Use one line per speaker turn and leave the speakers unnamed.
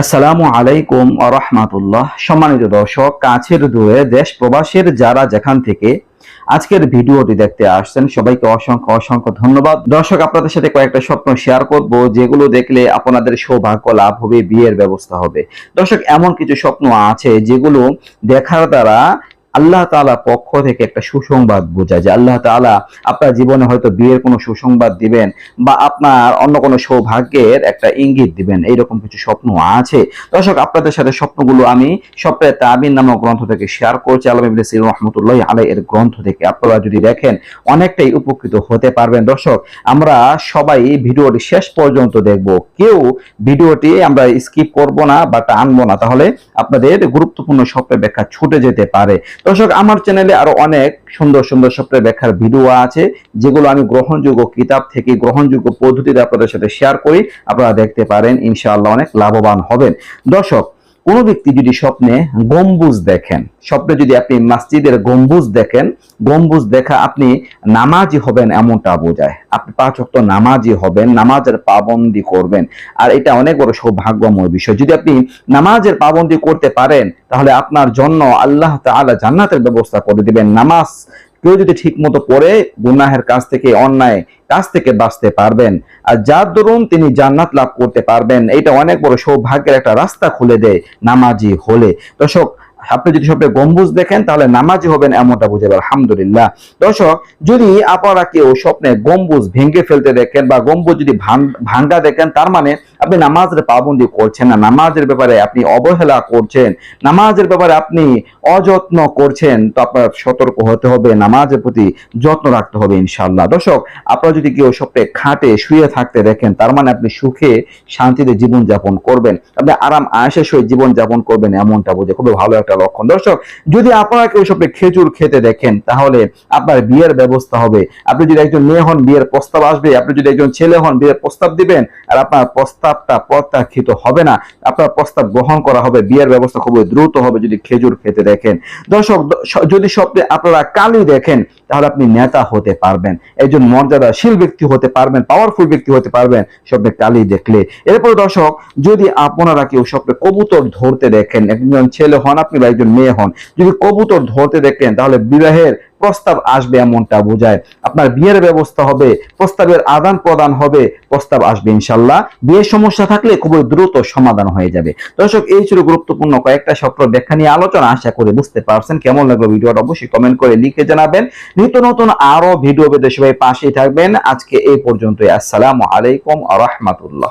আসসালামু আলাইকুম আরহামাতুল্লাহ সম্মানিত দর্শক, কাছের দূরে দেশ প্রবাসের যারা যেখান থেকে আজকের ভিডিওটি দেখতে আসছেন, সবাইকে অসংখ্য অসংখ্য ধন্যবাদ। দর্শক, আপনাদের সাথে কয়েকটা স্বপ্ন শেয়ার করব, যেগুলো দেখলে আপনাদের সৌভাগ্য লাভ হবে, বিয়ের ব্যবস্থা হবে। দর্শক, এমন কিছু স্বপ্ন আছে যেগুলো দেখার দ্বারা আল্লাহ তাআলা পক্ষ থেকে একটা সুসংবাদ বোঝায় যে আল্লাহ তাআলা আপনার জীবনে হয়তো বিয়ের কোনো সুসংবাদ দিবেন বা আপনার অন্য কোনো সৌভাগ্যের একটা ইঙ্গিত দিবেন। এইরকম কিছু স্বপ্ন আছে। দর্শক, আপনাদের সাথে স্বপ্নগুলো আমি স্বপ্নের তাবিন নামক গ্রন্থ থেকে শেয়ার করছি। আলম সির রহমতুল্লাহ আলাই এর গ্রন্থ থেকে। আপনারা যদি দেখেন, অনেকটাই উপকৃত হতে পারবেন। দর্শক, আমরা সবাই ভিডিওটি শেষ পর্যন্ত দেখব। কেউ ভিডিওটি আমরা স্কিপ করব না বা টানবো না। তাহলে আপনাদের গুরুত্বপূর্ণ স্বপ্নের ব্যাখ্যা ছুটে যেতে পারে। দর্শক, আমার চ্যানেলে আরও অনেক সুন্দর সুন্দর স্বপ্নের ব্যাখ্যার ভিডিও আছে, যেগুলো আমি গ্রহণযোগ্য কিতাব থেকে গ্রহণযোগ্য পদ্ধতিতে আপনাদের সাথে শেয়ার করি। আপনারা দেখতে পারেন, ইনশাআল্লাহ অনেক লাভবান হবেন। দর্শক কোন ব্যক্তি যদি স্বপ্নে গম্বুজ দেখেন, স্বপ্নে যদি আপনি মসজিদের গম্বুজ দেখেন, গম্বুজ দেখা আপনি নামাজি হবেন এমনটা বোঝায়। আপনি পাঁচ ওয়াক্ত নামাজি হবেন, নামাজের পাবন্দি করবেন। আর এটা অনেক বড় সৌভাগ্যময় বিষয়। যদি আপনি নামাজের পাবন্দি করতে পারেন, তাহলে আপনার জন্য আল্লাহ তাআলা জান্নাতের ব্যবস্থা করে দিবেন। নামাজ কেউ যদি ঠিক মতো পড়ে গুনাহের কাছ থেকে, অন্যায় কাছ থেকে বাঁচতে পারবেন। আর যার দরুন তিনি জান্নাত লাভ করতে পারবেন এটা অনেক বড় সৌভাগ্যের একটা রাস্তা খুলে দেয় নামাজি হলে। দর্শক আপনি যদি স্বপ্নে গম্বুজ দেখেন, তাহলে নামাজি হবেন এমনটা বুঝে আলহামদুলিল্লাহ। দর্শক, যদি আপনারা কেউ স্বপ্নে গম্বুজ ভেঙে ফেলতে দেখেন বা গম্বুজ যদি ভাঙ্গা দেখেন, তার মানে আপনি নামাজের পাবন্দি করছেন না। নামাজের ব্যাপারে আপনি অবহেলা করছেন। নামাজের ব্যাপারে আপনি অযত্ন করছেন। তো আপনার সতর্ক হতে হবে। নামাজের প্রতি যত্ন রাখতে হবে ইনশাআল্লাহ। দর্শক, আপনারা যদি কেউ স্বপ্নে খাটে শুয়ে থাকতে দেখেন, তার মানে আপনি সুখে, শান্তিতে জীবন যাপন করবেন। আপনি আরাম আয়েসের সহিত জীবন যাপন করবেন এমনটা বুঝে। খুবই ভালো একটা লক্ষণ দর্শক, যদি আপনারা কেউ স্বপ্নে খেজুর খেতে দেখেন, তাহলে আপনার বিয়ের ব্যবস্থা হবে। আপনি যদি একজন মেয়ে হন, বিয়ের প্রস্তাব আসবে। আপনি যদি একজন ছেলে হন, বিয়ের প্রস্তাব দিবেন, আর আপনার প্রস্তাবটা প্রত্যাখ্যিত হবে না। আপনার প্রস্তাব গ্রহণ করা হবে, বিয়ের ব্যবস্থা খুবই দ্রুত হবে যদি খেজুর খেতে দেখেন। দর্শক যদি স্বপ্নে আপনারা কালি দেখেন, তাহলে আপনি নেতা হতে পারবেন। একজন মর্যাদাশীল ব্যক্তি হতে পারবেন পাওয়ারফুল ব্যক্তি হতে পারবেন স্বপ্নে কালি দেখলে। এরপর দর্শক, যদি আপনারা কেউ স্বপ্নে কবুতর ধরতে দেখেন, একজন ছেলে হন, আপনি বা একজন মেয়ে হন, যদি কবুতর ধরতে দেখেন, তাহলে বিবাহের প্রস্তাব আসবে এমনটা বোঝায়। আপনার বিয়ের ব্যবস্থা হবে, প্রস্তাবের আদান প্রদান হবে, প্রস্তাব আসবে ইনশাল্লাহ। বিয়ের সমস্যা থাকলে খুবই দ্রুত সমাধান হয়ে যাবে। দর্শক, এই ছিল গুরুত্বপূর্ণ কয়েকটা স্বপ্ন ব্যাখ্যা নিয়ে আলোচনা। আশা করে বুঝতে পারছেন কেমন লাগল ভিডিওটা। অবশ্যই কমেন্ট করে লিখে জানাবেন। নিত্য নতুন আরও ভিডিও পেতে সবাই পাশেই থাকবেন। আজকে এই পর্যন্তই। আসসালামু আলাইকুম আ রহমাতুল্লাহ।